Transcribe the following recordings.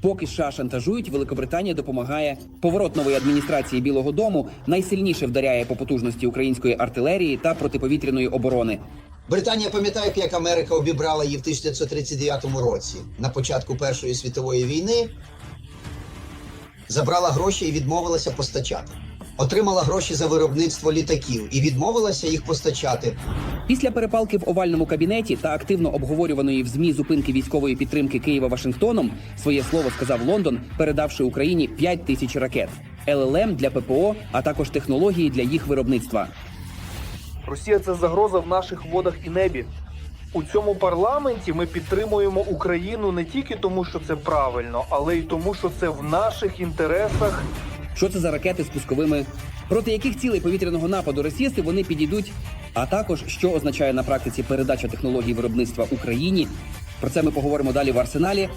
Поки США шантажують, Великобританія допомагає. Поворот нової адміністрації Білого Дому найсильніше вдаряє по потужності української артилерії та протиповітряної оборони. Британія пам'ятає, як Америка обібрала її в 1939 році на початку Першої світової війни, забрала гроші і відмовилася постачати. Отримала гроші за виробництво літаків і відмовилася їх постачати. Після перепалки в овальному кабінеті та активно обговорюваної в змі зупинки військової підтримки Києва Вашингтоном своє слово сказав Лондон, передавши Україні 5 тисяч ракет, ЛЛМ для ППО, а також технології для їх виробництва. Росія це загроза в наших водах і небі. У цьому парламенті ми підтримуємо Україну не тільки тому, що це правильно, але й тому, що це в наших інтересах. Що це за ракети з пусковими? Проти яких цілей повітряного нападу російські вони підійдуть? А також що означає на практиці передача технологій виробництва Україні? Про це ми поговоримо далі в арсеналі.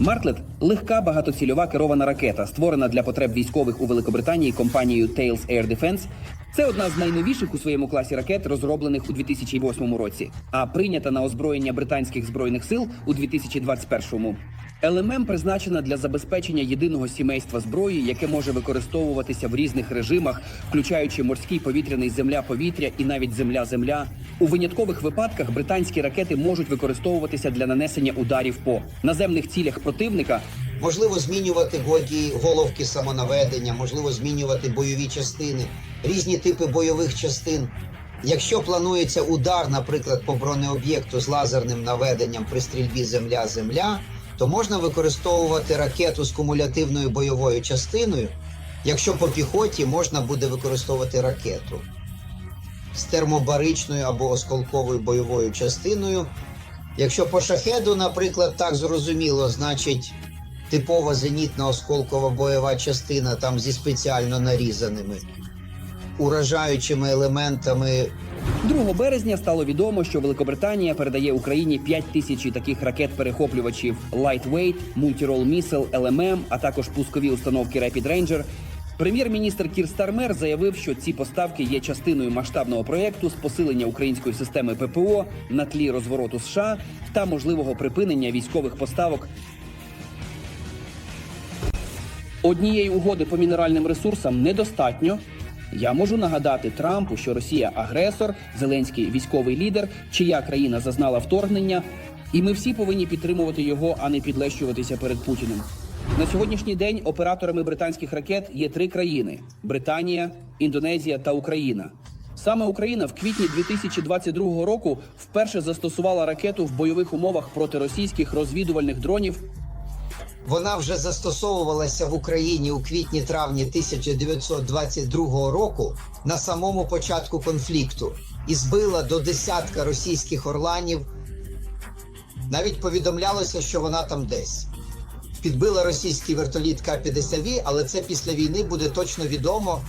Мартлет легка багатоцільова керована ракета, створена для потреб військових у Великобританії компанією Tails Air Defense. Це одна з найновіших у своєму класі ракет, розроблених у 2008 році, а прийнята на озброєння британських збройних сил у 2021. ЛММ призначена для забезпечення єдиного сімейства зброї, яке може використовуватися в різних режимах, включаючи морський повітряний земля-повітря і навіть земля-земля. У виняткових випадках британські ракети можуть використовуватися для нанесення ударів по наземних цілях противника Можливо, змінювати годі головки самонаведення, можливо, змінювати бойові частини, різні типи бойових частин. Якщо планується удар, наприклад, по бронеоб'єкту з лазерним наведенням при стрільбі земля-земля, то можна використовувати ракету з кумулятивною бойовою частиною. Якщо по піхоті можна буде використовувати ракету з термобаричною або осколковою бойовою частиною. Якщо по шахеду, наприклад, так зрозуміло, значить типова зенітна осколкова бойова частина там зі спеціально нарізаними уражаючими елементами 2 березня стало відомо, що Великобританія передає Україні 5 тисяч таких ракет-перехоплювачів Lightweight, Multi-Role Missile, LMM, а також пускові установки Rapid Ranger. Прем'єр-міністр Кір Стармер заявив, що ці поставки є частиною масштабного проєкту з посилення української системи ППО на тлі розвороту США та можливого припинення військових поставок Однієї угоди по мінеральним ресурсам недостатньо. Я можу нагадати Трампу, що Росія агресор, Зеленський військовий лідер, чия країна зазнала вторгнення, і ми всі повинні підтримувати його, а не підлещуватися перед Путіним. На сьогоднішній день операторами британських ракет є три країни: Британія, Індонезія та Україна. Саме Україна в квітні 2022 року вперше застосувала ракету в бойових умовах проти російських розвідувальних дронів Вона вже застосовувалася в Україні у квітні-травні 1922 року на самому початку конфлікту і збила до десятка російських орланів. Навіть повідомлялося, що вона там десь. Підбила російський вертоліт К-50, але це після війни буде точно відомо.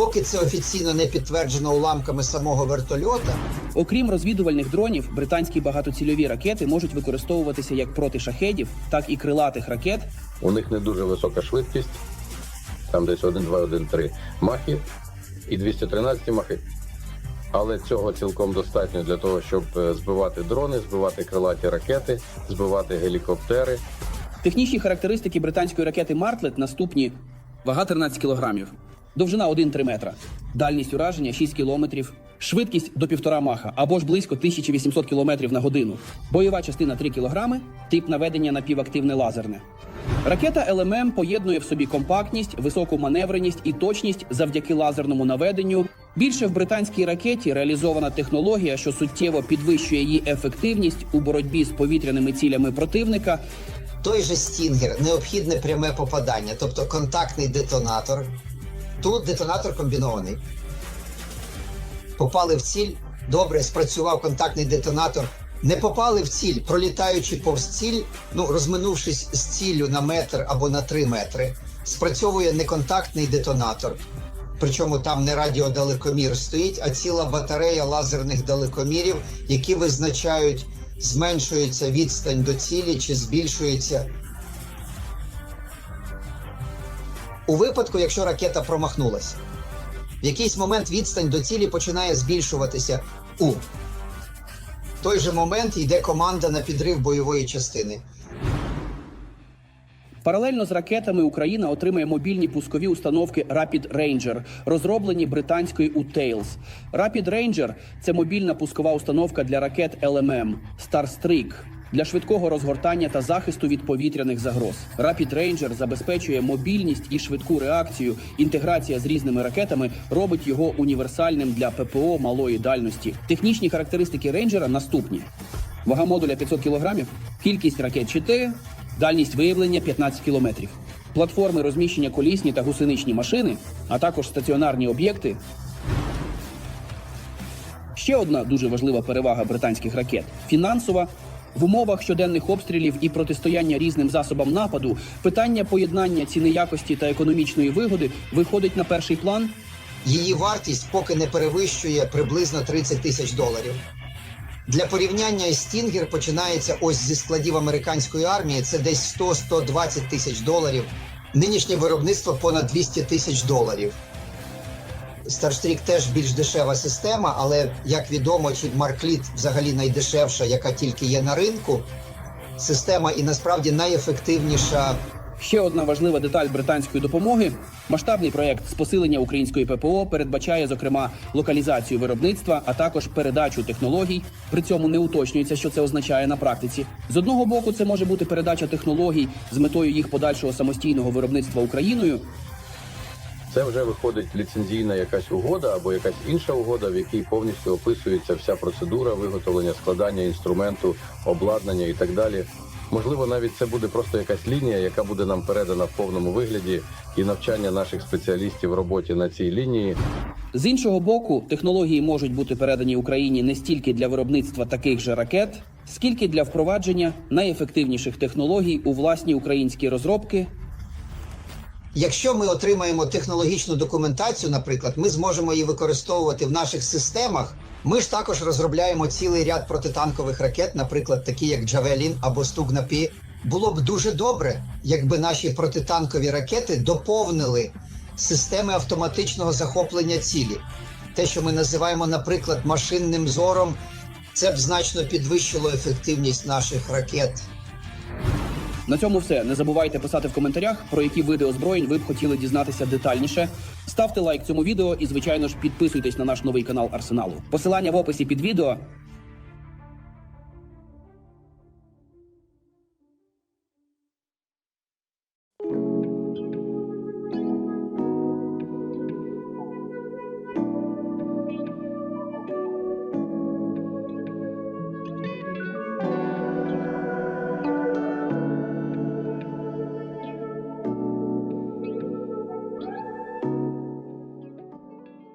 Поки це офіційно не підтверджено уламками самого вертольота. Окрім розвідувальних дронів, британські багатоцільові ракети можуть використовуватися як проти шахедів, так і крилатих ракет. У них не дуже висока швидкість, там десь 1,2-1,3 махи і 213 махи. Але цього цілком достатньо для того, щоб е, збивати дрони, збивати крилаті ракети, збивати гелікоптери. Технічні характеристики британської ракети Мартлет наступні: вага 13 кілограмів, довжина 1,3 метра, дальність ураження 6 кілометрів, швидкість до 1,5 маха або ж близько 1800 кілометрів на годину, бойова частина 3 кілограми, тип наведення напівактивне лазерне. Ракета ЛММ поєднує в собі компактність, високу маневреність і точність завдяки лазерному наведенню. Більше в британській ракеті реалізована технологія, що суттєво підвищує її ефективність у боротьбі з повітряними цілями противника. Той же стінгер необхідне пряме попадання, тобто контактний детонатор. Тут детонатор комбінований. Попали в ціль, добре, спрацював контактний детонатор. Не попали в ціль, пролітаючи повз ціль, ну розминувшись з ціллю на метр або на три метри, спрацьовує неконтактний детонатор. Причому там не радіодалекомір стоїть, а ціла батарея лазерних далекомірів, які визначають, зменшується відстань до цілі чи збільшується у випадку, якщо ракета промахнулася. В якийсь момент відстань до цілі починає збільшуватися у той же момент йде команда на підрив бойової частини. Паралельно з ракетами Україна отримає мобільні пускові установки Rapid Ranger, розроблені британською UTails. Rapid Ranger – це мобільна пускова установка для ракет LMM Starstreak для швидкого розгортання та захисту від повітряних загроз. Rapid Ranger забезпечує мобільність і швидку реакцію. Інтеграція з різними ракетами робить його універсальним для ППО малої дальності. Технічні характеристики рейнджера наступні: вага модуля 500 кг, кількість ракет 4, дальність виявлення 15 км. Платформи розміщення колісні та гусеничні машини, а також стаціонарні об'єкти. Ще одна дуже важлива перевага британських ракет фінансова. В умовах щоденних обстрілів і протистояння різним засобам нападу питання поєднання ціни якості та економічної вигоди виходить на перший план. Її вартість поки не перевищує приблизно 30 тисяч доларів. Для порівняння Стінгер починається ось зі складів американської армії. Це десь 100-120 тисяч доларів. Нинішнє виробництво понад 200 тисяч доларів. Старстрік теж більш дешева система, але як відомо, Маркліт взагалі найдешевша, яка тільки є на ринку. Система і насправді найефективніша Ще одна важлива деталь британської допомоги: масштабний проект з посилення української ППО передбачає, зокрема, локалізацію виробництва, а також передачу технологій. При цьому не уточнюється, що це означає на практиці. З одного боку, це може бути передача технологій з метою їх подальшого самостійного виробництва Україною. Це вже виходить ліцензійна якась угода або якась інша угода, в якій повністю описується вся процедура виготовлення, складання інструменту, обладнання і так далі. Можливо, навіть це буде просто якась лінія, яка буде нам передана в повному вигляді, і навчання наших спеціалістів в роботі на цій лінії. З іншого боку, технології можуть бути передані Україні не стільки для виробництва таких же ракет, скільки для впровадження найефективніших технологій у власні українські розробки Якщо ми отримаємо технологічну документацію, наприклад, ми зможемо її використовувати в наших системах. Ми ж також розробляємо цілий ряд протитанкових ракет, наприклад, такі як Джавелін або Стугнапі. Було б дуже добре, якби наші протитанкові ракети доповнили системи автоматичного захоплення цілі. Те, що ми називаємо, наприклад, машинним зором, це б значно підвищило ефективність наших ракет. На цьому все. Не забувайте писати в коментарях, про які види озброєнь ви б хотіли дізнатися детальніше. Ставте лайк цьому відео і, звичайно ж, підписуйтесь на наш новий канал Арсеналу. Посилання в описі під відео.